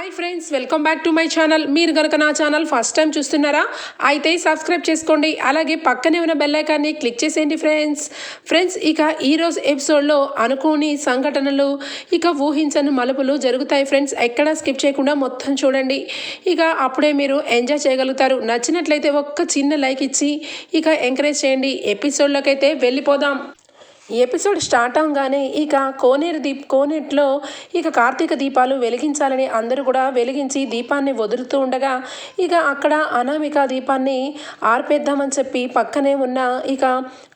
Hi friends welcome back to my channel మీరు కనుక నా ఛానల్ ఫస్ట్ టైం చూస్తున్నారా అయితే సబ్స్క్రైబ్ చేసుకోండి. అలాగే పక్కనే ఉన్న బెల్లైకాన్ని క్లిక్ చేసేయండి ఫ్రెండ్స్ ఫ్రెండ్స్ ఇక ఈరోజు ఎపిసోడ్లో అనుకోని సంఘటనలు ఇక ఊహించని మలుపులు జరుగుతాయి ఫ్రెండ్స్ ఎక్కడా స్కిప్ చేయకుండా మొత్తం చూడండి. ఇక అప్పుడే మీరు ఎంజాయ్ చేయగలుగుతారు. నచ్చినట్లయితే ఒక్క చిన్న లైక్ ఇచ్చి ఇక ఎంకరేజ్ చేయండి. ఎపిసోడ్లోకి అయితే వెళ్ళిపోదాం. ఎపిసోడ్ స్టార్ట్ అవగానే ఇక కోనేరు దీప్ కోనేట్లో ఇక కార్తీక దీపాలు వెలిగించాలని అందరూ కూడా వెలిగించి దీపాన్ని వదులుతూ ఉండగా ఇక అక్కడ అనామిక దీపాన్ని ఆర్పేద్దామని చెప్పి పక్కనే ఉన్న ఇక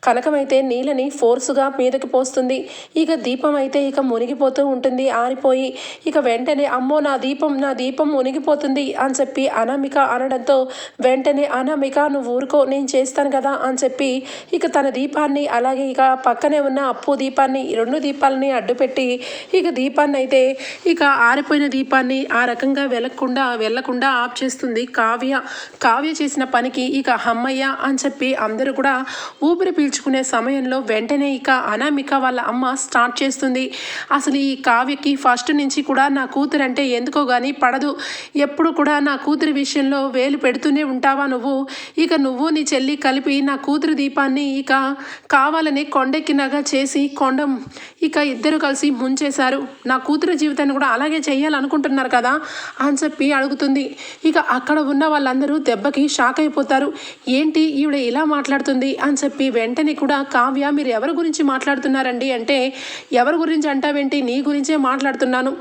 కనకమైతే నీళ్ళని ఫోర్సుగా మీదకి పోస్తుంది. ఇక దీపం అయితే ఇక మునిగిపోతూ ఉంటుంది ఆరిపోయి ఇక వెంటనే అమ్మో నా దీపం నా దీపం మునిగిపోతుంది అని చెప్పి అనామిక అనడంతో వెంటనే అనామిక నువ్వు ఊరుకో నేను చేస్తాను కదా అని చెప్పి ఇక తన దీపాన్ని అలాగే ఇక పక్కనే ఉన్న అప్పు దీపాన్ని రెండు దీపాలని అడ్డుపెట్టి ఇక దీపాన్ని అయితే ఇక ఆరిపోయిన దీపాన్ని ఆ రకంగా వెళ్ళకుండా వెళ్ళకుండా ఆఫ్ చేస్తుంది కావ్య. కావ్య చేసిన పనికి ఇక అమ్మయ్య అని చెప్పి అందరూ కూడా ఊపిరి పీల్చుకునే సమయంలో వెంటనే ఇక అనామిక వాళ్ళ అమ్మ స్టార్ట్ చేస్తుంది. అసలు ఈ కావ్యకి ఫస్ట్ నుంచి కూడా నా కూతురు అంటే ఎందుకో కానీ పడదు. ఎప్పుడు కూడా నా కూతురి విషయంలో వేలు పెడుతూనే ఉంటావా నువ్వు? ఇక నువ్వు నీ చెల్లి కలిపి నా కూతురు దీపాన్ని ఇక కావాలని కొండెక్కినగా చేసి కొండం ఇక ఇద్దరు కలిసి ముంచేశారు. నా కూతురు జీవితాన్ని కూడా అలాగే చేయాలనుకుంటున్నారు కదా అని చెప్పి అడుగుతుంది. ఇక అక్కడ ఉన్న వాళ్ళందరూ దెబ్బకి షాక్ అయిపోతారు. ఏంటి ఈవిడ ఇలా మాట్లాడుతుంది అని చెప్పి వెంటనే కూడా కావ్య మీరు ఎవరి గురించి మాట్లాడుతున్నారండి అంటే ఎవరి గురించి అంటావేంటి? నీ గురించే మాట్లాడుతున్నాను.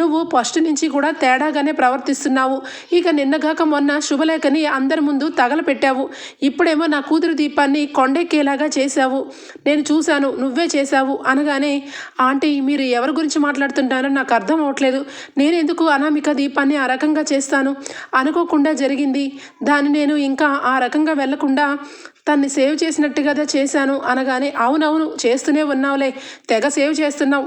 నువ్వు ఫస్ట్ నుంచి కూడా తేడాగానే ప్రవర్తిస్తున్నావు. ఇక నిన్నగాక మొన్న శుభలేఖని అందరి ముందు తగలపెట్టావు. ఇప్పుడేమో నా కూతురు దీపాన్ని కొండెక్కేలాగా చేశావు. నేను చూశాను నువ్వే చేశావు అనగానే ఆంటీ మీరు ఎవరి గురించి మాట్లాడుతుంటారో నాకు అర్థం అవ్వట్లేదు నేను ఎందుకు అనామిక దీపాన్ని ఆ రకంగా చేస్తాను? అనుకోకుండా జరిగింది. దాన్ని నేను ఇంకా ఆ రకంగా వెళ్ళకుండా తన్ని సేవ్ చేసినట్టు చేశాను అనగానే అవునవును చేస్తూనే ఉన్నావులే. తెగ సేవ్ చేస్తున్నావు.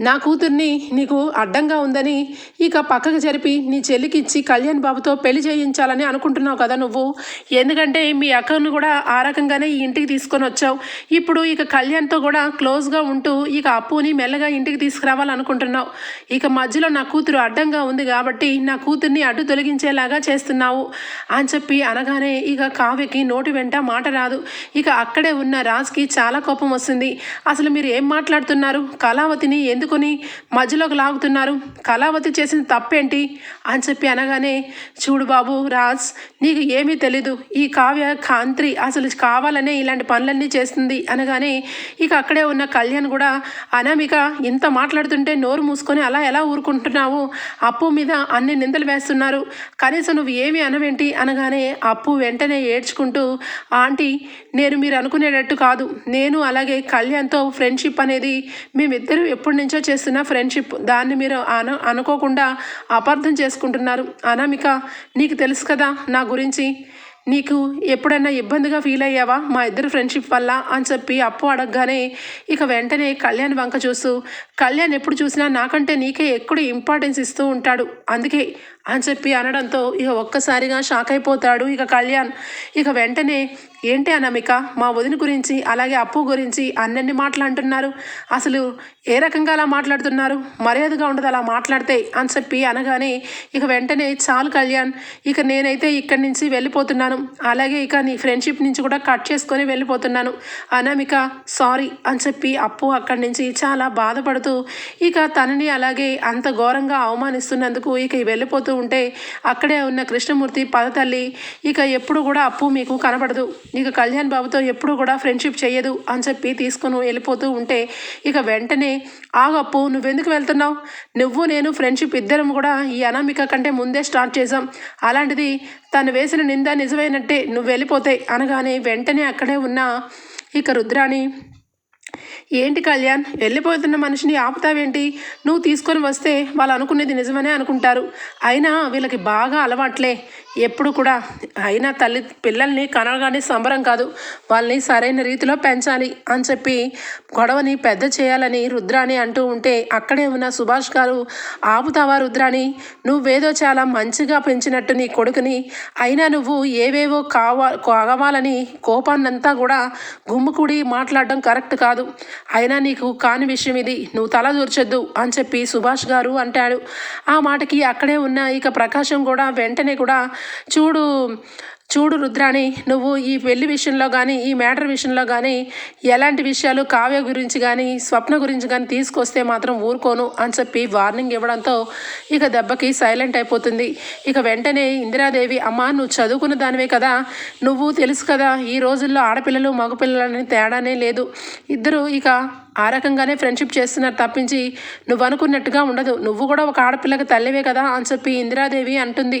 నా కూతుర్ని నీకు అడ్డంగా ఉందని ఇక పక్కకు జరిపి నీ చెల్లికి ఇచ్చి కళ్యాణ్ బాబుతో పెళ్ళి చేయించాలని అనుకుంటున్నావు కదా నువ్వు. ఎందుకంటే మీ అక్కను కూడా ఆ రకంగానే ఈ ఇంటికి తీసుకొని వచ్చావు. ఇప్పుడు ఇక కళ్యాణ్తో కూడా క్లోజ్గా ఉంటూ ఇక అప్పుని మెల్లగా ఇంటికి తీసుకురావాలనుకుంటున్నావు ఇక మధ్యలో నా కూతురు అడ్డంగా ఉంది కాబట్టి నా కూతుర్ని అడ్డు తొలగించేలాగా చేస్తున్నావు అని చెప్పి అనగానే ఇక కావ్యకి నోటి వెంట మాట రాదు. ఇక అక్కడే ఉన్న రాజ్కి చాలా కోపం వస్తుంది. అసలు మీరు ఏం మాట్లాడుతున్నారు? కళావతిని ఎందుకు ఎందుకుని మధ్యలోకి లాగుతున్నారు. కళావతి చేసిన తప్పేంటి? అని చెప్పి అనగానే చూడు బాబు రాజ్ నీకు ఏమీ తెలీదు. ఈ కావ్య కాంత్రి అసలు కావాలనే ఇలాంటి పనులన్నీ చేస్తుంది. అనగానే ఇక అక్కడే ఉన్న కళ్యాణ్ కూడా అనామిక ఇంత మాట్లాడుతుంటే నోరు మూసుకొని అలా ఎలా ఊరుకుంటున్నావు? అప్పు మీద అన్ని నిందలు వేస్తున్నారు. కనీసం నువ్వు ఏమి అనవేంటి? అనగానే అప్పు వెంటనే ఏడ్చుకుంటూ ఆంటీ నేను మీరు అనుకునేటట్టు కాదు. నేను అలాగే కళ్యాణ్తో ఫ్రెండ్షిప్ అనేది మేమిద్దరం ఎప్పటి నుంచి చేస్తున్న ఫ్రెండ్షిప్ దాన్ని మీరు అను అనుకోకుండా అపార్థం చేసుకుంటున్నారు. అనామిక నీకు తెలుసు కదా నా గురించి. నీకు ఎప్పుడైనా ఇబ్బందిగా ఫీల్ అయ్యావా? మా ఇద్దరు ఫ్రెండ్షిప్ వల్ల అని చెప్పి అప్పు అడగగానే ఇక వెంటనే కళ్యాణ్ వంక చూస్తూ కళ్యాణ్ ఎప్పుడు చూసినా నాకంటే నీకే ఎక్కువ ఇంపార్టెన్స్ ఇస్తూ ఉంటాడు. అందుకే అని చెప్పి అనడంతో ఇక ఒక్కసారిగా షాక్ అయిపోతాడు ఇక కళ్యాణ్. ఇక వెంటనే ఏంటి అనమిక మా వదిన గురించి అలాగే అప్పు గురించి అన్నన్ని మాట్లాడుతున్నారు అసలు ఏ రకంగా అలా మాట్లాడుతున్నారు? మర్యాదగా ఉండదు అలా మాట్లాడితే అని చెప్పి అనగానే ఇక వెంటనే చాలు కళ్యాణ్ ఇక నేనైతే ఇక్కడి నుంచి వెళ్ళిపోతున్నాను. అలాగే ఇక నీ ఫ్రెండ్షిప్ నుంచి కూడా కట్ చేసుకొని వెళ్ళిపోతున్నాను. అనమిక సారీ అని చెప్పి అప్పు అక్కడి నుంచి చాలా బాధపడుతూ ఇక తనని అలాగే అంత ఘోరంగా అవమానిస్తున్నందుకు ఇక వెళ్ళిపోతూ ఉంటే అక్కడే ఉన్న కృష్ణమూర్తి పదతల్లి ఇక ఎప్పుడు కూడా అప్పు మీకు కనబడదు. ఇక కళ్యాణ్ బాబుతో ఎప్పుడు కూడా ఫ్రెండ్షిప్ చేయదు అని చెప్పి తీసుకొని వెళ్ళిపోతూ ఉంటే ఇక వెంటనే ఆగప్పు నువ్వెందుకు వెళ్తున్నావు? నువ్వు నేను ఫ్రెండ్షిప్ ఇద్దరం కూడా ఈ అనామిక కంటే ముందే స్టార్ట్ చేసాం అలాంటిది తను వేసిన నింద నిజమైనట్టే నువ్వు వెళ్ళిపోతే అనగానే వెంటనే అక్కడే ఉన్న ఇక రుద్రాణి ఏంటి కళ్యాణ్? వెళ్ళిపోతున్న మనిషిని ఆపుతావేంటి? నువ్వు తీసుకొని వస్తే వాళ్ళు అనుకునేది నిజమనే అనుకుంటారు. అయినా వీళ్ళకి బాగా అలవాట్లే. ఎప్పుడు కూడా. అయినా తల్లి పిల్లల్ని కనగానే సంబరం కాదు. వాళ్ళని సరైన రీతిలో పెంచాలి అని చెప్పి గొడవని పెద్ద చేయాలని రుద్రాణి అంటూ ఉంటే అక్కడే ఉన్న సుభాష్ గారు ఆపుతావా రుద్రాని నువ్వేదో చాలా మంచిగా పెంచినట్టు నీ కొడుకుని. అయినా నువ్వు ఏవేవో కావా కావాలని కోపాన్నంతా కూడా గుమ్ముకుడి మాట్లాడడం కరెక్ట్ కాదు. అయినా నీకు కాని విషయం ఇది. నువ్వు తల దూర్చొద్దు అని చెప్పి సుభాష్ గారు అంటాడు. ఆ మాటకి అక్కడే ఉన్న ఇక ప్రకాశం కూడా వెంటనే కూడా చూడు చూడు రుద్రాణి నువ్వు ఈ పెళ్ళి విషయంలో కానీ ఈ మ్యాటర్ విషయంలో కానీ ఎలాంటి విషయాలు కావ్య గురించి కానీ స్వప్న గురించి కానీ తీసుకొస్తే మాత్రం ఊరుకోను అని చెప్పి వార్నింగ్ ఇవ్వడంతో ఇక దెబ్బకి సైలెంట్ అయిపోతుంది. ఇక వెంటనే ఇందిరాదేవి అమ్మ నువ్వు చదువుకున్న దానివే కదా నువ్వు తెలుసు కదా ఈ రోజుల్లో ఆడపిల్లలు మగపిల్లలని తేడానే లేదు. ఇద్దరు ఇక ఆ రకంగానే ఫ్రెండ్షిప్ చేస్తున్నారు తప్పించి నువ్వు అనుకున్నట్టుగా ఉండదు. నువ్వు కూడా ఒక ఆడపిల్లకి తల్లివే కదా అని చెప్పి ఇందిరాదేవి అంటుంది.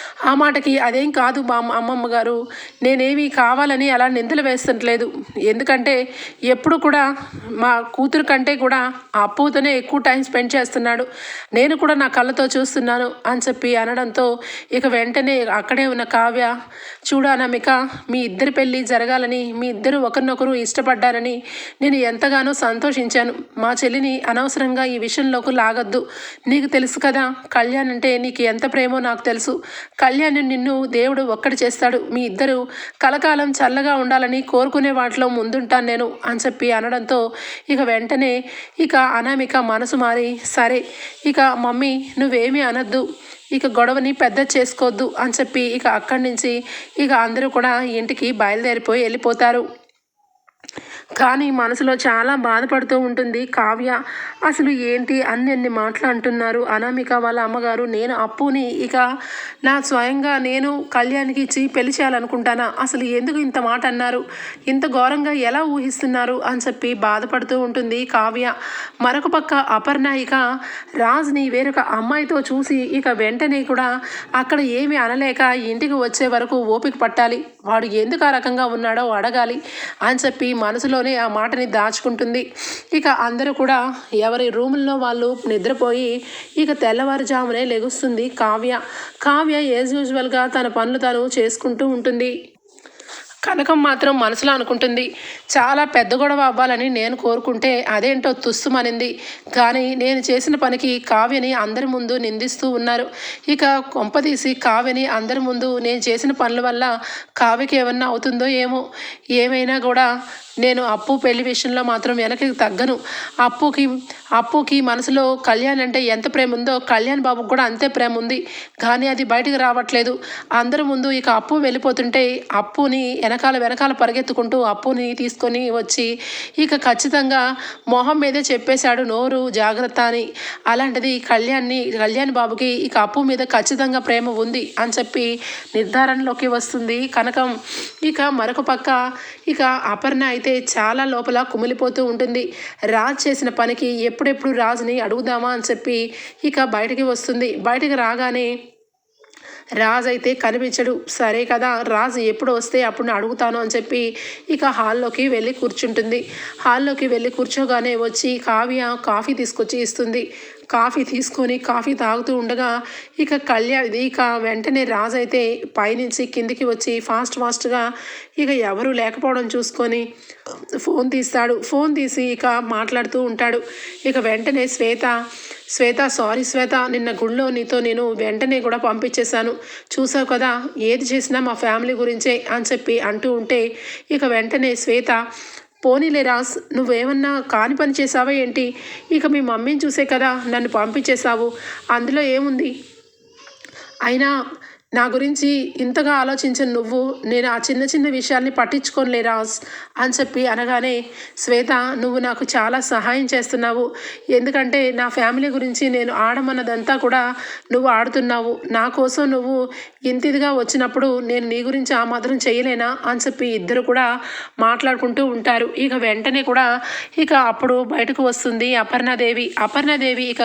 ఆ మాటకి అదేం కాదు మా అమ్మ- అమ్మమ్మ గారు. నేనేమి కావాలని అలా నిందలు వేస్తుంటలేదు. ఎందుకంటే ఎప్పుడు కూడా మా కూతురు కంటే కూడా ఆ అప్పుతోనే ఎక్కువ టైం స్పెండ్ చేస్తున్నాడు. నేను కూడా నా కళ్ళతో చూస్తున్నాను అని చెప్పి అనడంతో ఇక వెంటనే అక్కడే ఉన్న కావ్య చూడనమిక మీ ఇద్దరి పెళ్ళి జరగాలని మీ ఇద్దరు ఒకరినొకరు ఇష్టపడ్డారని నేను ఎంతగానో సంతోషించాను. మా చెల్లిని అనవసరంగా ఈ విషయంలోకి లాగద్దు. నీకు తెలుసు కదా కళ్యాణ్ అంటే నీకు ఎంత ప్రేమో నాకు తెలుసు. కళ్యాణ్ నిన్ను దేవుడు ఒక్కటి చేస్తాడు. మీ ఇద్దరు కలకాలం చల్లగా ఉండాలని కోరుకునే వాటిలో ముందుంటాను నేను అని చెప్పి అనడంతో ఇక వెంటనే ఇక అనామిక మనసు మారి సరే ఇక మమ్మీ నువ్వేమీ అనద్దు ఇక గొడవని పెద్ద చేసుకోవద్దు అని చెప్పి ఇక అక్కడి నుంచి ఇక అందరూ కూడా ఇంటికి బయలుదేరిపోయి వెళ్ళిపోతారు. కానీ మనసులో చాలా బాధపడుతూ ఉంటుంది. కావ్య అసలు ఏంటి? అన్ని అన్ని మాటలు అంటున్నారు. అనామిక వాళ్ళ అమ్మగారు నేను అప్పుని ఇక నా స్వయంగా నేను కళ్యాణ్కి ఇచ్చి పెళ్ళి చేయాలనుకుంటానా? అసలు ఎందుకు ఇంత మాట అన్నారు? ఇంత ఘోరంగా ఎలా ఊహిస్తున్నారు? అని చెప్పి బాధపడుతూ ఉంటుంది కావ్య. మరొక పక్క అపర్ణ ఇక రాజ్ని వేరొక అమ్మాయితో చూసి ఇక వెంటనే కూడా అక్కడ ఏమి అనలేక ఇంటికి వచ్చే వరకు ఓపిక పట్టాలి. వాడు ఎందుకు ఆ రకంగా ఉన్నాడో అడగాలి అని చెప్పి మనసులోనే ఆ మాటని దాచుకుంటుంది. ఇక అందరూ కూడా ఎవరి రూముల్లో వాళ్ళు నిద్రపోయి ఇక తెల్లవారుజామునే లెగుస్తుంది కావ్య. కావ్య యాజ్ యూజువల్గా తన పనులు తను చేసుకుంటూ ఉంటుంది. కనకం మాత్రం మనసులో అనుకుంటుంది. చాలా పెద్ద గొడవ అవ్వాలని నేను కోరుకుంటే అదేంటో తుస్సుమనింది కానీ నేను చేసిన పనికి కావ్యని అందరి ముందు నిందిస్తూ ఉన్నారు. ఇక కొంపదీసి కావ్యని అందరి ముందు నేను చేసిన పనుల వల్ల కావ్యకి ఏమన్నా అవుతుందో ఏమో. ఏమైనా కూడా నేను అప్పు పెళ్ళి విషయంలో మాత్రం వెనక్కి తగ్గను. అప్పుకి అప్పుకి మనసులో కళ్యాణ్ అంటే ఎంత ప్రేమ ఉందో కళ్యాణ్ బాబుకు కూడా అంతే ప్రేమ ఉంది కానీ అది బయటకు రావట్లేదు. అందరి ముందు ఇక అప్పు వెళ్ళిపోతుంటే అప్పుని వెనకాల వెనకాల పరిగెత్తుకుంటూ అప్పుని తీసుకొని వచ్చి ఇక ఖచ్చితంగా మొహం మీదే చెప్పేశాడు నోరు జాగ్రత్త అని. అలాంటిది కళ్యాణ్ని కళ్యాణ్ బాబుకి ఇక అప్పు మీద ఖచ్చితంగా ప్రేమ ఉంది అని చెప్పి నిర్ధారణలోకి వస్తుంది కనకం. ఇక మరొక పక్క ఇక అపర్ణ అయితే చాలా లోపల కుమిలిపోతూ ఉంటుంది. రాజ్ చేసిన పనికి ఎప్పుడెప్పుడు రాజుని అడుగుదామా అని చెప్పి ఇక బయటికి వస్తుంది. బయటికి రాగానే రాజ్ అయితే కనిపించడు. సరే కదా రాజు ఎప్పుడు వస్తే అప్పుడు అడుగుతాను అని చెప్పి ఇక హాల్లోకి వెళ్ళి కూర్చుంటుంది. హాల్లోకి వెళ్ళి కూర్చోగానే వచ్చి కావ్య కాఫీ తీసుకొచ్చి ఇస్తుంది. కాఫీ తీసుకొని కాఫీ తాగుతూ ఉండగా ఇక కళ్యాణ్ ఇక వెంటనే రాజు అయితే పైనుంచి కిందికి వచ్చి ఫాస్ట్ ఫాస్ట్గా ఇక ఎవరు లేకపోవడం చూసుకొని ఫోన్ తీస్తాడు. ఫోన్ తీసి ఇక మాట్లాడుతూ ఉంటాడు. ఇక వెంటనే శ్వేత శ్వేత సారీ శ్వేత నిన్న గుళ్ళో నీతో నేను వెంటనే కూడా పంపించేశాను. చూసావు కదా ఏది చేసినా మా ఫ్యామిలీ గురించే అని చెప్పి అంటూ ఉంటే ఇక వెంటనే శ్వేత పోనీలే రాస్ నువ్వేమన్నా కాని పని చేసావా ఏంటి? ఇక మీ మమ్మీని చూసే కదా నన్ను పంపించేశావు. అందులో ఏముంది? అయినా నా గురించి ఇంతగా ఆలోచించిన నువ్వు నేను ఆ చిన్న చిన్న విషయాల్ని పట్టించుకోనులే అని చెప్పి అనగానే శ్వేత నువ్వు నాకు చాలా సహాయం చేస్తున్నావు. ఎందుకంటే నా ఫ్యామిలీ గురించి నేను ఆడమన్నదంతా కూడా నువ్వు ఆడుతున్నావు. నా కోసం నువ్వు ఇంతిదిగా వచ్చినప్పుడు నేను నీ గురించి ఆ మాత్రం చేయలేనా అని చెప్పి ఇద్దరు కూడా మాట్లాడుకుంటూ ఉంటారు. ఇక వెంటనే కూడా ఇక అప్పుడు బయటకు వస్తుంది అపర్ణాదేవి. అపర్ణాదేవి ఇక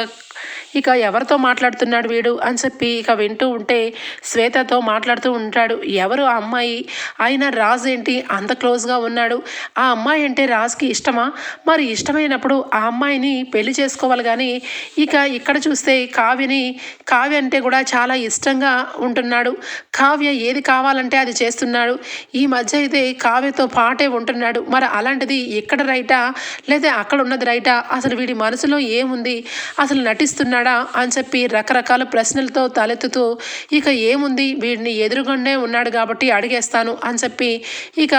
ఇక ఎవరితో మాట్లాడుతున్నాడు వీడు అని చెప్పి ఇక వింటూ ఉంటే శ్వేతతో మాట్లాడుతూ ఉంటాడు. ఎవరు ఆ అమ్మాయి? ఆయన రాజు ఏంటి? అంత క్లోజ్గా ఉన్నాడు. ఆ అమ్మాయి అంటే రాజుకి ఇష్టమా? మరి ఇష్టమైనప్పుడు ఆ అమ్మాయిని పెళ్ళి చేసుకోవాలి కానీ ఇక ఇక్కడ చూస్తే కావ్యని కావ్య అంటే కూడా చాలా ఇష్టంగా ఉంటున్నాడు. కావ్య ఏది కావాలంటే అది చేస్తున్నాడు. ఈ మధ్య అయితే కావ్యతో పాటే ఉంటున్నాడు. మరి అలాంటిది ఇక్కడ రైటా? లేదా అక్కడ ఉన్నది రైటా? అసలు వీడి మనసులో ఏముంది? అసలు నటిస్తున్నాడు అని చెప్పి రకరకాల ప్రశ్నలతో తలెత్తుతూ ఇక ఏముంది? వీడిని ఎదురుగొండే ఉన్నాడు కాబట్టి అడిగేస్తాను అని చెప్పి ఇక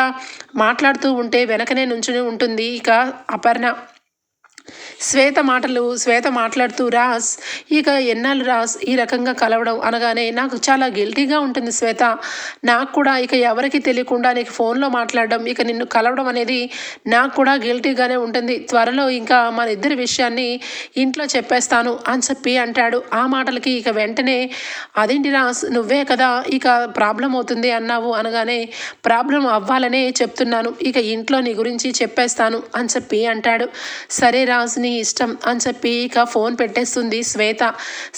మాట్లాడుతూ ఉంటే వెనకనే నుంచుని ఉంటుంది ఇక అపర్ణ. శ్వేత మాటలు శ్వేత మాట్లాడుతూ రాస్ ఇక ఎన్నాళ్ళు రాస్ ఈ రకంగా కలవడం? అనగానే నాకు చాలా గిల్టీగా ఉంటుంది శ్వేత. నాకు కూడా ఇక ఎవరికి తెలియకుండా నీకు ఫోన్లో మాట్లాడడం ఇక నిన్ను కలవడం అనేది నాకు కూడా గిల్టీగానే ఉంటుంది. త్వరలో ఇంకా మన ఇద్దరి విషయాన్ని ఇంట్లో చెప్పేస్తాను అని చెప్పి అంటాడు. ఆ మాటలకి ఇక వెంటనే అదేంటి రాస్ నువ్వే కదా ఇక ప్రాబ్లం అవుతుంది అన్నావు? అనగానే ప్రాబ్లం అవ్వాలనే చెప్తున్నాను. ఇక ఇంట్లో నీ గురించి చెప్పేస్తాను అని చెప్పి అంటాడు. సరే రా నీ ఇష్టం అని చెప్పి ఇక ఫోన్ పెట్టేస్తుంది శ్వేత.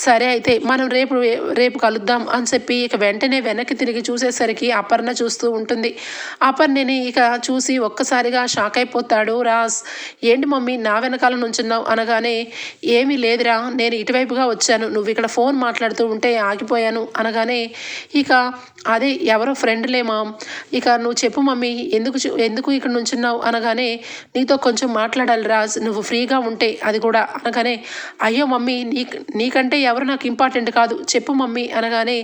సరే అయితే మనం రేపు రేపు కలుద్దాం అని చెప్పి ఇక వెంటనే వెనక్కి తిరిగి చూసేసరికి అపర్ణ చూస్తూ ఉంటుంది. అపర్ణని ఇక చూసి ఒక్కసారిగా షాక్ అయిపోతాడు రాజ్. ఏంటి మమ్మీ నా వెనకాల నుంచున్నావు? అనగానే ఏమీ లేదురా నేను ఇటువైపుగా వచ్చాను. నువ్వు ఇక్కడ ఫోన్ మాట్లాడుతూ ఉంటే ఆగిపోయాను. అనగానే ఇక అదే ఎవరో ఫ్రెండ్లేమా ఇక నువ్వు చెప్పు మమ్మీ ఎందుకు ఎందుకు ఇక్కడ నుంచున్నావు? అనగానే నీతో కొంచెం మాట్లాడాలి రాజ్. నువ్వు ఫ్రీగా ఉంటే అది కూడా అనగానే అయ్యో మమ్మీ నీ నీకంటే ఎవరు నాకు ఇంపార్టెంట్ కాదు చెప్పు మమ్మీ అనగానే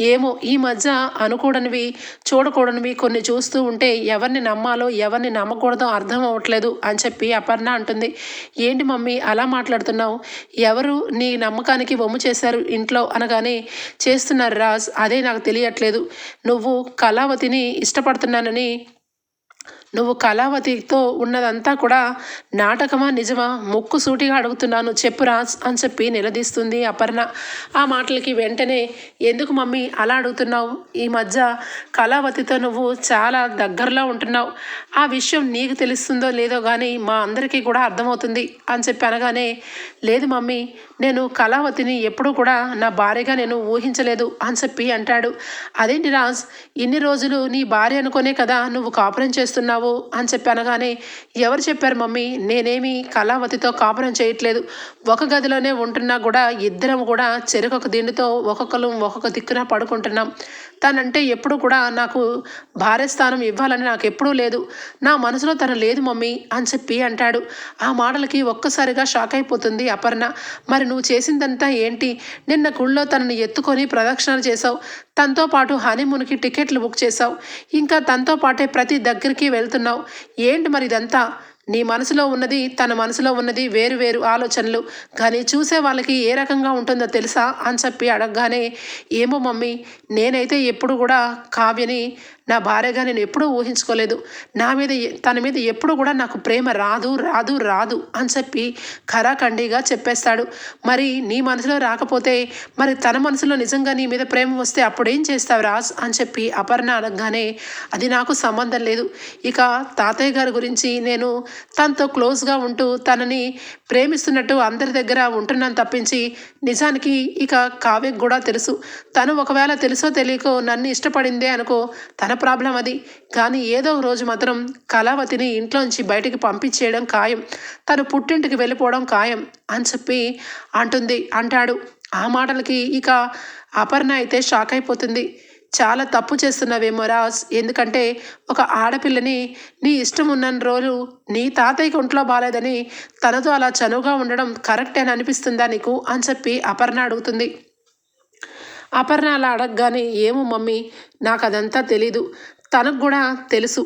ఏమో ఈ మధ్య అనుకూడనివి చూడకూడనివి కొన్ని చూస్తూ ఉంటే ఎవరిని నమ్మాలో ఎవరిని నమ్మకూడదో అర్థం అవ్వట్లేదు అని చెప్పి అపర్ణ అంటుంది. ఏంటి మమ్మీ అలా మాట్లాడుతున్నావు? ఎవరు నీ నమ్మకానికి వమ్ము చేశారు ఇంట్లో? అనగానే చేస్తున్నారు రాజ్ అదే నాకు తెలియట్లేదు. నువ్వు కళావతిని ఇష్టపడుతున్నానని నువ్వు కళావతితో ఉన్నదంతా కూడా నాటకమా నిజమా? ముక్కు సూటిగా అడుగుతున్నాను. చెప్పు రాజ్ అని చెప్పి నిలదీస్తుంది అపర్ణ. ఆ మాటలకి వెంటనే ఎందుకు మమ్మీ అలా అడుగుతున్నావు? ఈ మధ్య కళావతితో నువ్వు చాలా దగ్గరలో ఉంటున్నావు. ఆ విషయం నీకు తెలుస్తుందో లేదో కానీ మా అందరికీ కూడా అర్థమవుతుంది అని చెప్పి అనగానే లేదు మమ్మీ నేను కళావతిని ఎప్పుడూ కూడా నా భార్యగా నేను ఊహించలేదు అని చెప్పి అంటాడు. అదేంటి రాజ్? ఇన్ని రోజులు నీ భార్య అనుకోనే కదా నువ్వు కాపురం చేస్తున్నావు. అని చెప్పి అనగానే ఎవరు చెప్పారు మమ్మీ? నేనేమి కళావతితో కాపురం చేయట్లేదు. ఒక గదిలోనే ఉంటున్నా కూడా ఇద్దరం కూడా చెరుకొక దిండుతో ఒక్కొక్కరు ఒక్కొక్క దిక్కున పడుకుంటున్నాం. తనంటే ఎప్పుడు కూడా నాకు భార్య స్థానం ఇవ్వాలని నాకు ఎప్పుడూ లేదు. నా మనసులో తను లేదు మమ్మీ అని చెప్పి అంటాడు. ఆ మాటలకి ఒక్కసారిగా షాక్ అయిపోతుంది అపర్ణ. మరి నువ్వు చేసిందంతా ఏంటి? నిన్న గుళ్ళో తనని ఎత్తుకొని ప్రదక్షిణలు చేసావు తనతో పాటు హనీమూన్కి టికెట్లు బుక్ చేసావు ఇంకా తనతో పాటే ప్రతి దగ్గరికి వెళ్తున్నావు. ఏంటి మరి ఇదంతా? నీ మనసులో ఉన్నది తన మనసులో ఉన్నది వేరు వేరు ఆలోచనలు. కానీ చూసే వాళ్ళకి ఏ రకంగా ఉంటుందో తెలుసా? అని చెప్పి అడగగానే ఏమో మమ్మీ నేనైతే ఎప్పుడు కూడా కావ్యని నా భార్యగా నేను ఎప్పుడూ ఊహించుకోలేదు. నా మీద తన మీద ఎప్పుడు కూడా నాకు ప్రేమ రాదు రాదు రాదు అని చెప్పి ఖరాఖండిగా చెప్పేస్తాడు. మరి నీ మనసులో రాకపోతే మరి తన మనసులో నిజంగా నీ మీద ప్రేమ వస్తే అప్పుడేం చేస్తావు రాజ్? అని చెప్పి అపర్ణ అనగానే అది నాకు సంబంధం లేదు. ఇక తాతయ్య గారి గురించి నేను తనతో క్లోజ్గా ఉంటూ తనని ప్రేమిస్తున్నట్టు అందరి దగ్గర ఉంటున్నాను తప్పించి నిజానికి ఇక కావ్యకు కూడా తెలుసు. తను ఒకవేళ తెలుసో తెలియకో నన్ను ఇష్టపడిందే అనుకో తన ప్రాబ్లం అది. కానీ ఏదో ఒక రోజు మాత్రం కళావతిని ఇంట్లోంచి బయటికి పంపించేయడం ఖాయం. తను పుట్టింటికి వెళ్ళిపోవడం ఖాయం అని చెప్పి అంటుంది అంటాడు. ఆ మాటలకి ఇక అపర్ణ అయితే షాక్ అయిపోతుంది. చాలా తప్పు చేస్తున్నావేమో రాజ్. ఎందుకంటే ఒక ఆడపిల్లని నీ ఇష్టం ఉన్న రోజు నీ తాతయ్యకి ఒంట్లో బాగాలేదని తనతో అలా చనువుగా ఉండడం కరెక్ట్ అని అనిపిస్తుందా నీకు? అని చెప్పి అపర్ణ అడుగుతుంది. అపర్ణ అలా అడగగానే ఏమో మమ్మీ నాకు అదంతా తెలీదు. తనకు కూడా తెలుసు.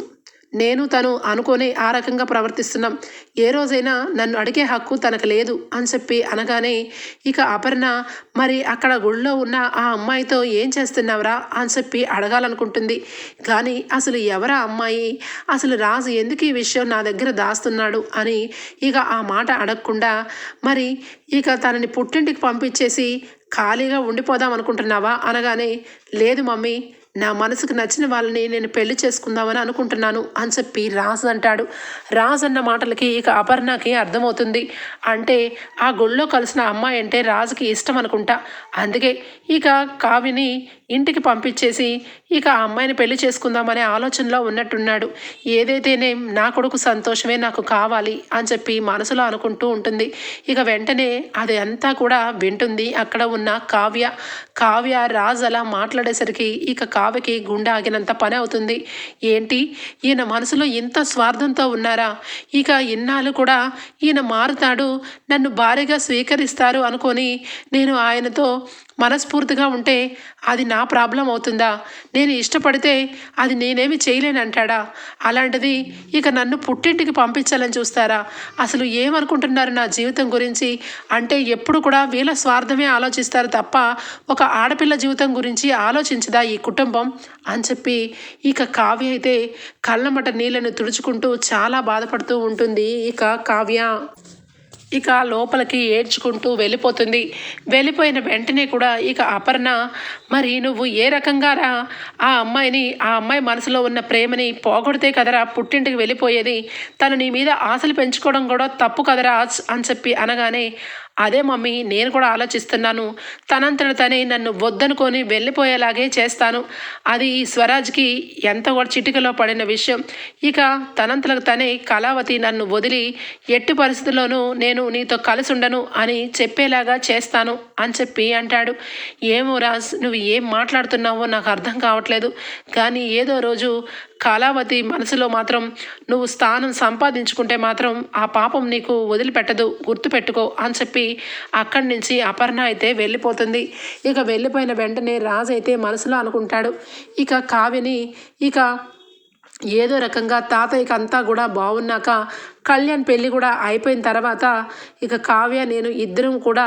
నేను తను అనుకొని ఆ రకంగా ప్రవర్తిస్తున్నాం. ఏ రోజైనా నన్ను అడిగే హక్కు తనకు లేదు అని చెప్పి అనగానే ఇక అపర్ణ మరి అక్కడ గుళ్ళో ఉన్న ఆ అమ్మాయితో ఏం చేస్తున్నావురా? అని చెప్పి అడగాలనుకుంటుంది. కానీ అసలు ఎవరా అమ్మాయి? అసలు రాజు ఎందుకు ఈ విషయం నా దగ్గర దాస్తున్నాడు? అని ఇక ఆ మాట అడగకుండా మరి ఇక తనని పుట్టింటికి పంపించేసి ఖాళీగా ఉండిపోదాం అనుకుంటున్నావా? అనగానే లేదు మమ్మీ నా మనసుకు నచ్చిన వాళ్ళని నేను పెళ్ళి చేసుకుందామని అనుకుంటున్నాను అని చెప్పి రాజు అంటాడు. రాజు అన్న మాటలకి ఇక అపర్ణకి అర్థమవుతుంది. అంటే ఆ గుళ్ళో కలిసిన అమ్మాయి అంటే రాజుకి ఇష్టం అనుకుంటా. అందుకే ఇక కావిని ఇంటికి పంపించేసి ఇక ఆ అమ్మాయిని పెళ్ళి చేసుకుందామనే ఆలోచనలో ఉన్నట్టున్నాడు. ఏదైతేనే నా కొడుకు సంతోషమే నాకు కావాలి అని చెప్పి మనసులో అనుకుంటూ ఉంటుంది. ఇక వెంటనే అది అంతా కూడా వింటుంది అక్కడ ఉన్న కావ్య. కావ్య రాజ్ అలా మాట్లాడేసరికి ఇక కావ్యకి గుండె ఆగినంత పని అవుతుంది. ఏంటి? ఈయన మనసులో ఇంత స్వార్థంతో ఉన్నారా? ఇక ఇన్నాళ్ళు కూడా ఈయన మారుతాడు నన్ను భారీగా స్వీకరిస్తారు అనుకొని నేను ఆయనతో మనస్ఫూర్తిగా ఉంటే అది నా ప్రాబ్లం అవుతుందా? నేను ఇష్టపడితే అది నేనేమి చేయలేనంటాడా? అలాంటిది ఇక నన్ను పుట్టింటికి పంపించాలని చూస్తారా? అసలు ఏమనుకుంటున్నారు నా జీవితం గురించి? అంటే ఎప్పుడు కూడా వీళ్ళ స్వార్థమే ఆలోచిస్తారు తప్ప ఒక ఆడపిల్ల జీవితం గురించి ఆలోచించదా ఈ కుటుంబం? అని చెప్పి ఇక కావ్య అయితే కళ్ళమట నీళ్ళను తుడుచుకుంటూ చాలా బాధపడుతూ ఉంటుంది. ఇక కావ్య. ఇక లోపలికి ఏడ్చుకుంటూ వెళ్ళిపోతుంది. వెళ్ళిపోయిన వెంటనే కూడా ఇక అపర్ణ మరి నువ్వు ఏ రకంగా రా? ఆ అమ్మాయిని ఆ అమ్మాయి మనసులో ఉన్న ప్రేమని పోగొడితే కదరా పుట్టింటికి వెళ్ళిపోయేది? తను నీ మీద ఆశలు పెంచుకోవడం కూడా తప్పు కదరా? అని చెప్పి అనగానే అదే మమ్మీ నేను కూడా ఆలోచిస్తున్నాను. తనంతట తనే నన్ను వద్దనుకొని వెళ్ళిపోయేలాగే చేస్తాను. అది ఈ స్వరాజ్కి ఎంత కూడా చిటికలో పడిన విషయం. ఇక తనంతలకు తనే కళావతి నన్ను వదిలి ఎట్టి పరిస్థితుల్లోనూ నేను నీతో కలిసి ఉండను అని చెప్పేలాగా చేస్తాను అని చెప్పి అంటాడు. ఏమో రాజ్ నువ్వు ఏం మాట్లాడుతున్నావో నాకు అర్థం కావట్లేదు. కానీ ఏదో రోజు కాలావతి మనసులో మాత్రం నువ్వు స్థానం సంపాదించుకుంటే మాత్రం ఆ పాపం నీకు వదిలిపెట్టదు గుర్తుపెట్టుకో అని చెప్పి అక్కడి నుంచి అపర్ణ అయితే వెళ్ళిపోతుంది. ఇక వెళ్ళిపోయిన వెంటనే రాజు అయితే మనసులో అనుకుంటాడు. ఇక కావ్యని ఇక ఏదో రకంగా తాతయ్యకి అంతా కూడా బాగున్నాక కళ్యాణ్ పెళ్ళి కూడా అయిపోయిన తర్వాత ఇక కావ్య నేను ఇద్దరం కూడా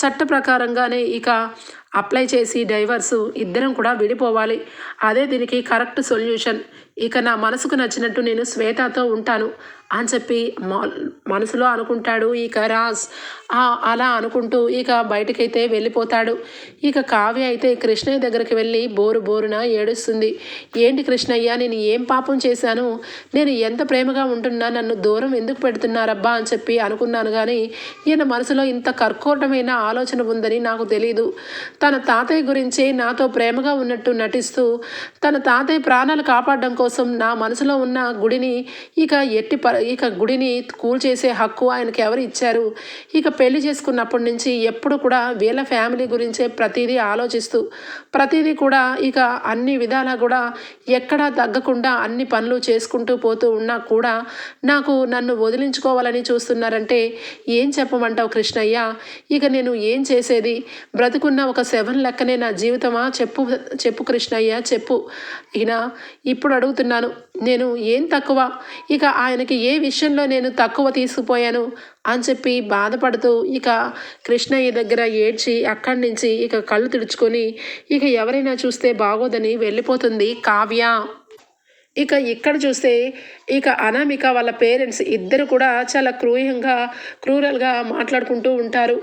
చట్ట ప్రకారంగానే ఇక అప్లై చేసి డైవర్సు ఇద్దరం కూడా విడిపోవాలి. అదే దీనికి కరెక్ట్ సొల్యూషన్. ఇక నా మనసుకు నచ్చినట్టు నేను శ్వేతతో ఉంటాను అని చెప్పి మనసులో అనుకుంటాడు ఇక రాజ్. అలా అనుకుంటూ ఇక బయటకైతే వెళ్ళిపోతాడు. ఇక కావ్య అయితే కృష్ణయ్య దగ్గరికి వెళ్ళి బోరు బోరున ఏడుస్తుంది. ఏంటి కృష్ణయ్య నేను ఏం పాపం చేశాను? నేను ఎంత ప్రేమగా ఉంటున్నా? నన్ను దూరం ఎందుకు పెడుతున్నారబ్బా? అని చెప్పి అనుకున్నాను కానీ ఈయన మనసులో ఇంత కర్కోటమైన ఆలోచన ఉందని నాకు తెలియదు తన తాతయ్య గురించి నాతో ప్రేమగా ఉన్నట్టు నటిస్తూ తన తాతయ్య ప్రాణాలు కాపాడడం కోసం నా మనసులో ఉన్న గుడిని ఇక ఎట్టి ప ఇక గుడిని కూల్ చేసే హక్కు ఆయనకి ఎవరు ఇచ్చారు? ఇక పెళ్ళి చేసుకున్నప్పటి నుంచి ఎప్పుడు కూడా వీళ్ళ ఫ్యామిలీ గురించే ప్రతిదీ ఆలోచిస్తూ ప్రతిదీ కూడా ఇక అన్ని విధాలా కూడా ఎక్కడా తగ్గకుండా అన్ని పనులు చేసుకుంటూ పోతూ ఉన్నా కూడా నాకు నన్ను వదిలించుకోవాలని చూస్తున్నారంటే ఏం చెప్పమంటావు కృష్ణయ్య? ఇక నేను ఏం చేసేది? బ్రతుకున్న ఒక సెవెన్ లెక్కనే నా జీవితమా? చెప్పు చెప్పు కృష్ణయ్య చెప్పు. ఈయన ఇప్పుడు అడుగుతున్నాను నేను ఏం తక్కువ? ఇక ఆయనకి ఏ విషయంలో నేను తక్కువ తీసుకుపోయాను? అని చెప్పి బాధపడుతూ ఇక కృష్ణయ్య దగ్గర ఏడ్చి అక్కడి నుంచి ఇక కళ్ళు తుడుచుకొని ఇక ఎవరైనా చూస్తే బాగోదని వెళ్ళిపోతుంది కావ్య. ఇక ఇక్కడ చూస్తే ఇక అనామిక వాళ్ళ పేరెంట్స్ ఇద్దరు కూడా చాలా క్రూయంగా క్రూరల్గా మాట్లాడుకుంటూ ఉంటారు.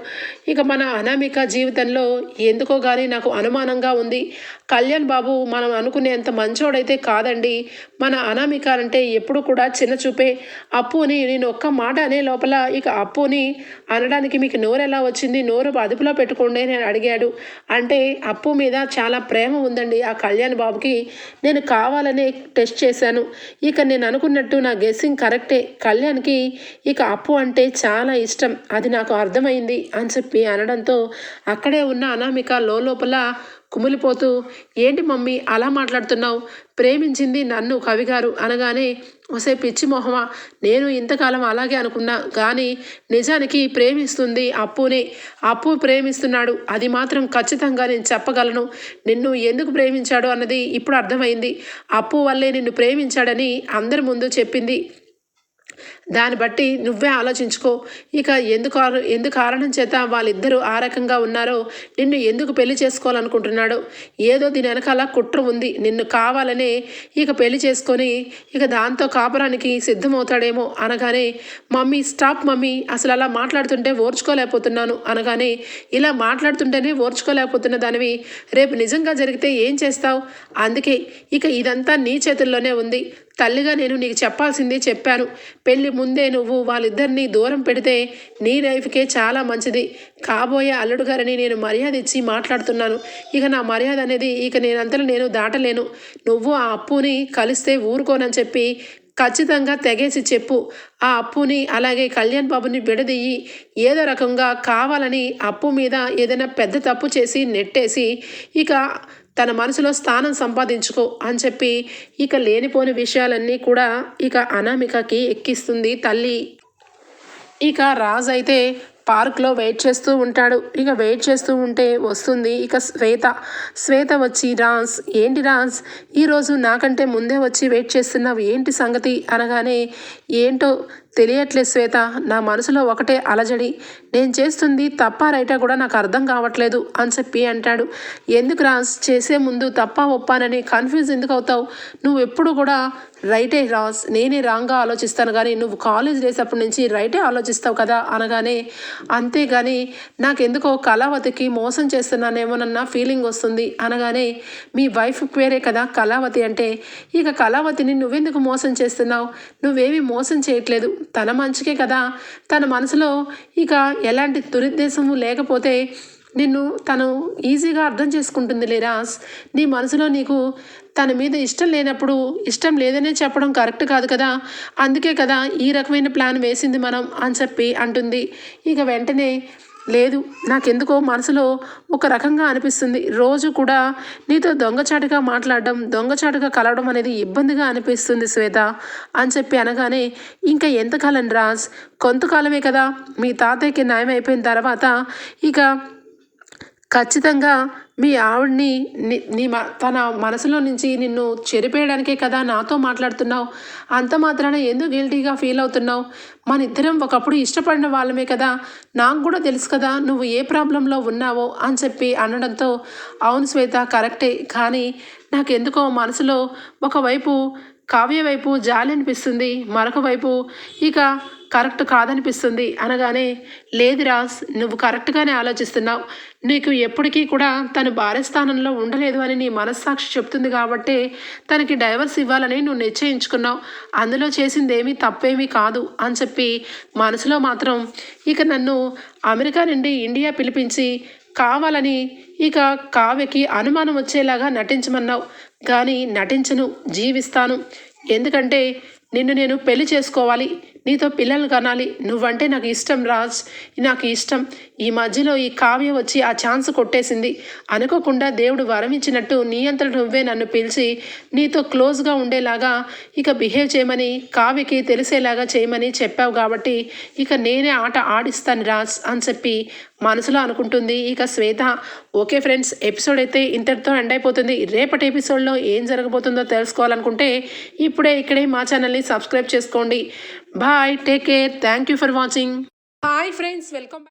ఇక మన అనామిక జీవితంలో ఎందుకో కానీ నాకు అనుమానంగా ఉంది. కళ్యాణ్ బాబు మనం అనుకునేంత మంచోడైతే కాదండి. మన అనామికారంటే ఎప్పుడు కూడా చిన్న చూపే అప్పుని నేను ఒక్క మాట అనే లోపల ఇక అప్పుని అనడానికి మీకు నోరు ఎలా వచ్చింది? నోరు అదుపులో పెట్టుకోండి నేను అడిగాడు. అంటే అప్పు మీద చాలా ప్రేమ ఉందండి ఆ కళ్యాణ్ బాబుకి. నేను కావాలనే టెస్ట్ చేశాను. ఇక నేను అనుకున్నట్టు నా గెస్సింగ్ కరెక్టే. కళ్యాణ్కి ఇక అప్పు అంటే చాలా ఇష్టం. అది నాకు అర్థమైంది అని చెప్పి అనడంతో అక్కడే ఉన్న అనామిక లోపల కుమిలిపోతూ ఏంటి మమ్మీ అలా మాట్లాడుతున్నావు? ప్రేమించింది నన్ను కవిగారు అనగానే ఒసే పిచ్చి మొహమా? నేను ఇంతకాలం అలాగే అనుకున్నా కానీ నిజానికి ప్రేమిస్తుంది అప్పునే. అప్పు ప్రేమిస్తున్నాడు అది మాత్రం ఖచ్చితంగా నేను చెప్పగలను. నిన్ను ఎందుకు ప్రేమించాడు అన్నది ఇప్పుడు అర్థమైంది. అప్పు వల్లే నిన్ను ప్రేమించాడని అందరి ముందు చెప్పింది దాన్ని బట్టి నువ్వే ఆలోచించుకో. ఇక ఎందుకు ఎందు కారణం చేత వాళ్ళిద్దరూ ఆ రకంగా ఉన్నారో నిన్ను ఎందుకు పెళ్ళి చేసుకోవాలనుకుంటున్నాడో? ఏదో దీని వెనకాల కుట్ర ఉంది. నిన్ను కావాలనే ఇక పెళ్ళి చేసుకొని ఇక దాంతో కాపురానికి సిద్ధమవుతాడేమో అనగానే మమ్మీ స్టాప్ మమ్మీ. అసలు అలా మాట్లాడుతుంటే ఓర్చుకోలేకపోతున్నాను. అనగానే ఇలా మాట్లాడుతుంటేనే ఓర్చుకోలేకపోతున్న దానివి రేపు నిజంగా జరిగితే ఏం చేస్తావు? అందుకే ఇక ఇదంతా నీ చేతుల్లోనే ఉంది. తల్లిగా నేను నీకు చెప్పాల్సిందే చెప్పాను. పెళ్ళి ముందే నువ్వు వాళ్ళిద్దరినీ దూరం పెడితే నీ లైఫ్కే చాలా మంచిది. కాబోయే అల్లుడు గారిని నేను మర్యాద ఇచ్చి మాట్లాడుతున్నాను. ఇక నా మర్యాద అనేది ఇక నేనంతలో నేను దాటలేను. నువ్వు ఆ అప్పుని కలిస్తే ఊరుకోనని చెప్పి ఖచ్చితంగా తెగేసి చెప్పు. ఆ అప్పుని అలాగే కళ్యాణ్ బాబుని విడదీయి ఏదో రకంగా కావాలని అప్పు మీద ఏదైనా పెద్ద తప్పు చేసి నెట్టేసి ఇక తన మనసులో స్థానం సంపాదించుకో అని చెప్పి ఇక లేనిపోని విషయాలన్నీ కూడా ఇక అనామికకి ఎక్కిస్తుంది తల్లి. ఇక రాజు అయితే పార్క్లో వెయిట్ చేస్తూ ఉంటాడు. ఇక వెయిట్ చేస్తూ ఉంటే వస్తుంది ఇక శ్వేత. శ్వేత వచ్చి రాన్స్ ఏంటి రాన్స్ ఈరోజు నాకంటే ముందే వచ్చి వెయిట్ చేస్తున్నావు. ఏంటి సంగతి? అనగానే ఏంటో తెలియట్లేదు శ్వేత. నా మనసులో ఒకటే అలజడి. నేను చేస్తుంది తప్ప రైటా కూడా నాకు అర్థం కావట్లేదు అని చెప్పి అంటాడు. ఎందుకు రాజ్ చేసే ముందు తప్ప ఒప్పానని కన్ఫ్యూజ్ ఎందుకు అవుతావు? నువ్వు ఎప్పుడు కూడా రైటే రాజ్ నేనే రాంగ్గా ఆలోచిస్తాను కానీ నువ్వు కాలేజ్ డేస్ అప్పటి నుంచి రైటే ఆలోచిస్తావు కదా అనగానే అంతేగాని నాకెందుకో కళావతికి మోసం చేస్తున్నానేమోనన్న ఫీలింగ్ వస్తుంది అనగానే మీ వైఫ్ పేరే కదా కళావతి అంటే. ఇక కళావతిని నువ్వెందుకు మోసం చేస్తున్నావు? నువ్వేమీ మోసం చేయట్లేదు. తన మంచికే కదా? తన మనసులో ఇక ఎలాంటి దురుద్దేశము లేకపోతే నిన్ను తను ఈజీగా అర్థం చేసుకుంటుంది లేరాస్ నీ మనసులో నీకు తన మీద ఇష్టం లేనప్పుడు ఇష్టం లేదనే చెప్పడం కరెక్ట్ కాదు కదా? అందుకే కదా ఈ రకమైన ప్లాన్ వేసింది మనం అని చెప్పి అంటుంది. ఇక వెంటనే లేదు నాకెందుకో మనసులో ఒక రకంగా అనిపిస్తుంది. రోజు కూడా నీతో దొంగచాటుగా మాట్లాడడం దొంగచాటుగా కలవడం అనేది ఇబ్బందిగా అనిపిస్తుంది శ్వేత అని చెప్పి అనగానే ఇంకా ఎంతకాలం రాజ్? కొంతకాలమే కదా మీ తాతయ్యకి న్యాయం అయిపోయిన తర్వాత ఇక ఖచ్చితంగా మీ ఆవిడ్ని నీ మ తన మనసులో నుంచి నిన్ను చెరిపేయడానికే కదా నాతో మాట్లాడుతున్నావు? అంత మాత్రాన ఎందుకు గిల్టీగా ఫీల్ అవుతున్నావు? మన ఇద్దరం ఒకప్పుడు ఇష్టపడిన వాళ్ళమే కదా. నాకు కూడా తెలుసు కదా నువ్వు ఏ ప్రాబ్లంలో ఉన్నావో అని చెప్పి అనడంతో అవును శ్వేత కరెక్టే. కానీ నాకెందుకో మనసులో ఒకవైపు కావ్య వైపు జాలి అనిపిస్తుంది. మరొక వైపు ఇక కరెక్ట్ కాదనిపిస్తుంది అనగానే లేదు రాజ్ నువ్వు కరెక్ట్గానే ఆలోచిస్తున్నావు. నీకు ఎప్పటికీ కూడా తను భార్య స్థానంలో ఉండలేదు అని నీ మనస్సాక్షి చెప్తుంది కాబట్టి తనకి డైవర్స్ ఇవ్వాలని నువ్వు నిశ్చయించుకున్నావు. అందులో చేసింది ఏమీ తప్పేమీ కాదు అని చెప్పి మనసులో మాత్రం ఇక నన్ను అమెరికా నుండి ఇండియా పిలిపించి కావాలని ఇక కావ్యకి అనుమానం వచ్చేలాగా నటించమన్నావు. కానీ నటించను జీవిస్తాను. ఎందుకంటే నిన్ను నేను పెళ్ళి చేసుకోవాలి. నీతో పిల్లలు కనాలి. నువ్వంటే నాకు ఇష్టం రాజ్. నాకు ఇష్టం. ఈ మధ్యలో ఈ కావ్య వచ్చి ఆ ఛాన్స్ కొట్టేసింది. అనుకోకుండా దేవుడు వరమించినట్టు నీ అంతట నువ్వే నన్ను పిలిచి నీతో క్లోజ్గా ఉండేలాగా ఇక బిహేవ్ చేయమని కావ్యకి తెలిసేలాగా చేయమని చెప్పావు కాబట్టి ఇక నేనే ఆట ఆడిస్తాను రాజ్ అని చెప్పి మనసులో అనుకుంటుంది ఇక శ్వేత. ఓకే ఫ్రెండ్స్ ఎపిసోడ్ అయితే ఇంతటితో ఎండ్ అయిపోతుంది. రేపటి ఎపిసోడ్లో ఏం జరగబోతుందో తెలుసుకోవాలనుకుంటే ఇప్పుడే ఇక్కడే మా ఛానల్ని సబ్స్క్రైబ్ చేసుకోండి. Bye. Take care. Thank you for watching. Hi friends. Welcome.